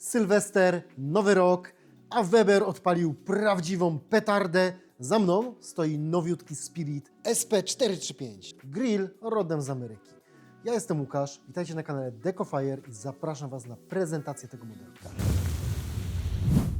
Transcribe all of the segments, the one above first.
Sylwester, Nowy Rok, a Weber odpalił prawdziwą petardę. Za mną stoi nowiutki Spirit SP435. Grill rodem z Ameryki. Ja jestem Łukasz, witajcie na kanale DecoFire i zapraszam Was na prezentację tego modelka.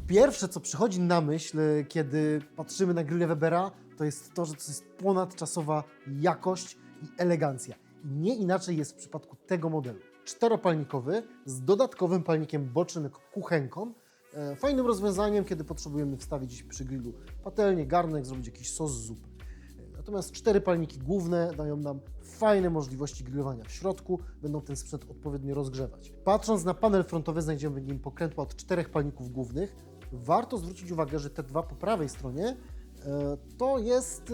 Pierwsze, co przychodzi na myśl, kiedy patrzymy na grille Webera, to jest to, że to jest ponadczasowa jakość i elegancja. I nie inaczej jest w przypadku tego modelu. Czteropalnikowy z dodatkowym palnikiem bocznym kuchenką. E, Fajnym rozwiązaniem, kiedy potrzebujemy wstawić przy grillu patelnię, garnek, zrobić jakiś sos z zupy. E, Natomiast cztery palniki główne dają nam fajne możliwości grillowania w środku, będą ten sprzęt odpowiednio rozgrzewać. Patrząc na panel frontowy, znajdziemy w nim pokrętła od czterech palników głównych. Warto zwrócić uwagę, że te dwa po prawej stronie e, to jest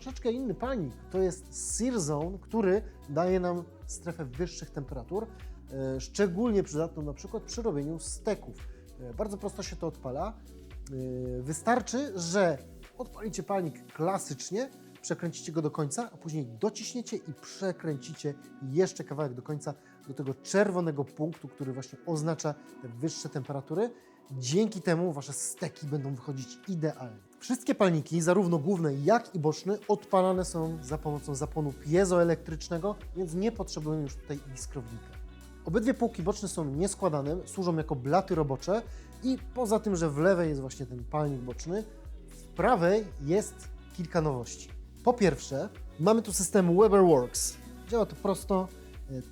troszeczkę inny palnik. To jest Sear Zone, który daje nam strefę wyższych temperatur, e, szczególnie przydatną na przykład przy robieniu steków. E, Bardzo prosto się to odpala. E, Wystarczy, że odpalicie palnik klasycznie, przekręcicie go do końca, a później dociśniecie i przekręcicie jeszcze kawałek do końca do tego czerwonego punktu, który właśnie oznacza te wyższe temperatury. Dzięki temu Wasze steki będą wychodzić idealnie. Wszystkie palniki, zarówno główne jak i boczne, odpalane są za pomocą zapłonu piezoelektrycznego, więc nie potrzebujemy już tutaj iskrownika. Obydwie półki boczne są nieskładane, służą jako blaty robocze i poza tym, że w lewej jest właśnie ten palnik boczny, w prawej jest kilka nowości. Po pierwsze, mamy tu system Weberworks. Działa to prosto.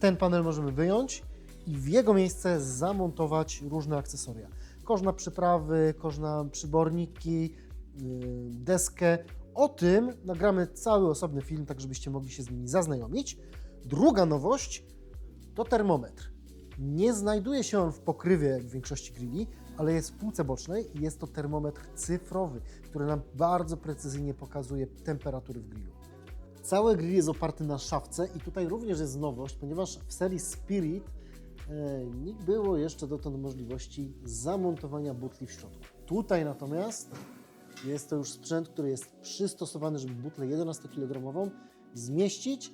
Ten panel możemy wyjąć i w jego miejsce zamontować różne akcesoria. Kosz na przyprawy, kosz na przyborniki, deskę. O tym nagramy cały osobny film, tak żebyście mogli się z nimi zaznajomić. Druga nowość to termometr. Nie znajduje się on w pokrywie jak w większości grilli, ale jest w półce bocznej i jest to termometr cyfrowy, który nam bardzo precyzyjnie pokazuje temperatury w grillu. Cały grill jest oparty na szafce i tutaj również jest nowość, ponieważ w serii Spirit e, nie było jeszcze dotąd możliwości zamontowania butli w środku. Tutaj natomiast jest to już sprzęt, który jest przystosowany, żeby butlę 11 kg zmieścić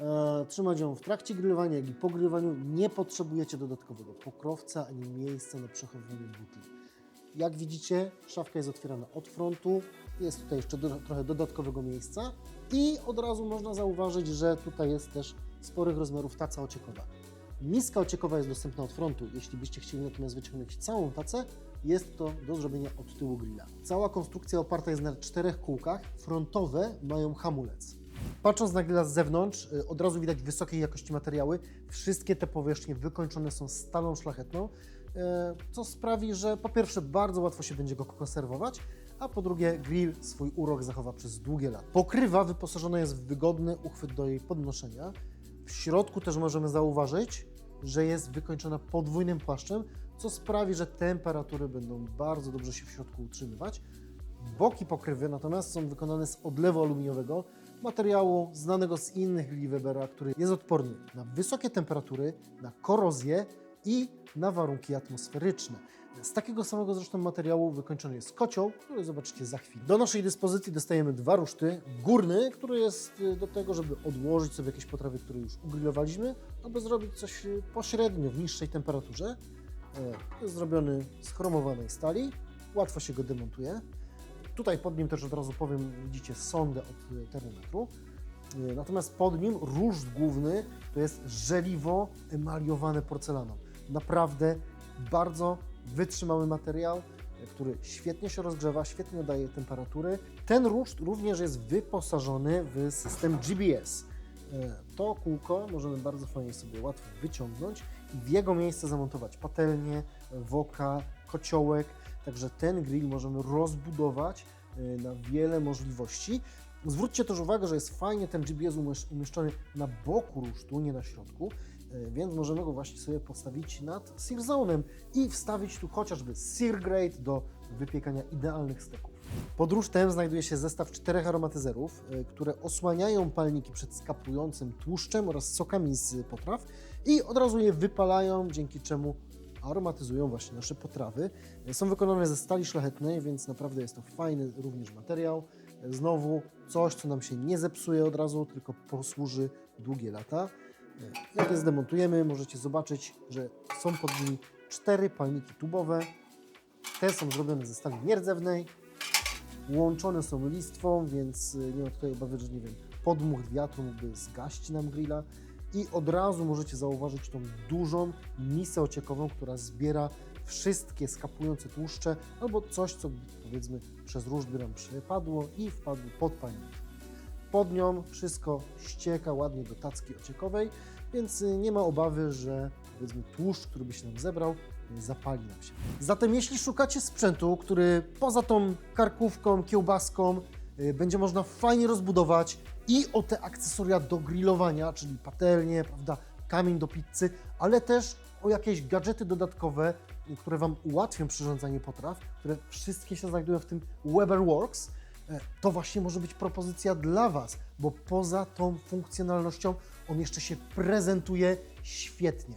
e, trzymać ją w trakcie grillowania, jak i po grillowaniu. Nie potrzebujecie dodatkowego pokrowca ani miejsca na przechowywanie butli. Jak widzicie, szafka jest otwierana od frontu, jest tutaj jeszcze do, trochę dodatkowego miejsca i od razu można zauważyć, że tutaj jest też sporych rozmiarów taca ociekowa. Miska ociekowa jest dostępna od frontu. Jeśli byście chcieli natomiast wyciągnąć całą tacę, jest to do zrobienia od tyłu grilla. Cała konstrukcja oparta jest na czterech kółkach. Frontowe mają hamulec. Patrząc na grilla z zewnątrz, y, od razu widać wysokiej jakości materiały. Wszystkie te powierzchnie wykończone są stalą szlachetną, y, co sprawi, że po pierwsze bardzo łatwo się będzie go konserwować, a po drugie grill swój urok zachowa przez długie lata. Pokrywa wyposażona jest w wygodny uchwyt do jej podnoszenia. W środku też możemy zauważyć, że jest wykończona podwójnym płaszczem, co sprawi, że temperatury będą bardzo dobrze się w środku utrzymywać. Boki pokrywy natomiast są wykonane z odlewu aluminiowego, materiału znanego z innych grilli Webera, który jest odporny na wysokie temperatury, na korozję i na warunki atmosferyczne. Z takiego samego zresztą materiału wykończony jest kocioł, który zobaczycie za chwilę. Do naszej dyspozycji dostajemy dwa ruszty. Górny, który jest y, do tego, żeby odłożyć sobie jakieś potrawy, które już ugrillowaliśmy, aby zrobić coś y, pośrednio w niższej temperaturze. E, Jest zrobiony z chromowanej stali, łatwo się go demontuje. Tutaj pod nim też od razu powiem, widzicie sondę od termometru. Y, Natomiast pod nim ruszt główny to jest żeliwo emaliowane porcelaną. Naprawdę bardzo wytrzymały materiał, który świetnie się rozgrzewa, świetnie oddaje temperatury. Ten ruszt również jest wyposażony w system GBS. Y, To kółko możemy bardzo fajnie sobie łatwo wyciągnąć i w jego miejsce zamontować patelnię, woka, kociołek. Także ten grill możemy rozbudować y, na wiele możliwości. Zwróćcie też uwagę, że jest fajnie ten umiesz- umieszczony na boku rusztu, nie na środku, więc możemy go właśnie sobie postawić nad sear zone'em i wstawić tu chociażby sear grate do wypiekania idealnych steków. Pod rusztem znajduje się zestaw czterech aromatyzerów, y, które osłaniają palniki przed skapującym tłuszczem oraz sokami z potraw i od razu je wypalają, dzięki czemu aromatyzują właśnie nasze potrawy. Są wykonane ze stali szlachetnej, więc naprawdę jest to fajny również materiał. Znowu coś, co nam się nie zepsuje od razu, tylko posłuży długie lata. Jak je zdemontujemy, możecie zobaczyć, że są pod nimi cztery palniki tubowe. Te są zrobione ze stali nierdzewnej. Łączone są listwą, więc y, nie ma tutaj obawy, że nie wiem, podmuch wiatru mógłby zgaść nam grilla. I od razu możecie zauważyć tą dużą misę ociekową, która zbiera wszystkie skapujące tłuszcze albo coś, co powiedzmy przez różby nam przepadło i wpadło pod palnik. Pod nią wszystko ścieka ładnie do tacki ociekowej, więc y, nie ma obawy, że powiedzmy tłuszcz, który by się nam zebrał, zapali nam się. Zatem jeśli szukacie sprzętu, który poza tą karkówką, kiełbaską y, będzie można fajnie rozbudować i o te akcesoria do grillowania, czyli patelnie, prawda, kamień do pizzy, ale też o jakieś gadżety dodatkowe, y, które Wam ułatwią przyrządzanie potraw, które wszystkie się znajdują w tym Weberworks, e, to właśnie może być propozycja dla Was, bo poza tą funkcjonalnością on jeszcze się prezentuje świetnie.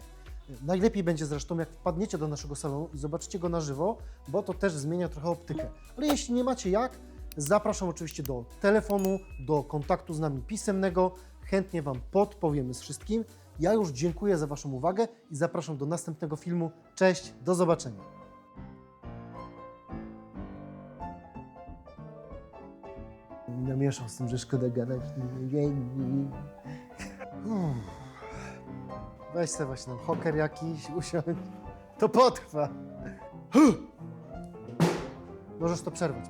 Najlepiej będzie zresztą, jak wpadniecie do naszego salonu i zobaczycie go na żywo, bo to też zmienia trochę optykę. Ale jeśli nie macie jak, zapraszam oczywiście do telefonu, do kontaktu z nami pisemnego. Chętnie Wam podpowiemy z wszystkim. Ja już dziękuję za Waszą uwagę i zapraszam do następnego filmu. Cześć, do zobaczenia. Namieszał z tym, że szkoda gadać. Uff. Weź sobie właśnie tam hoker jakiś, usiądź. To potrwa. Możesz to przerwać.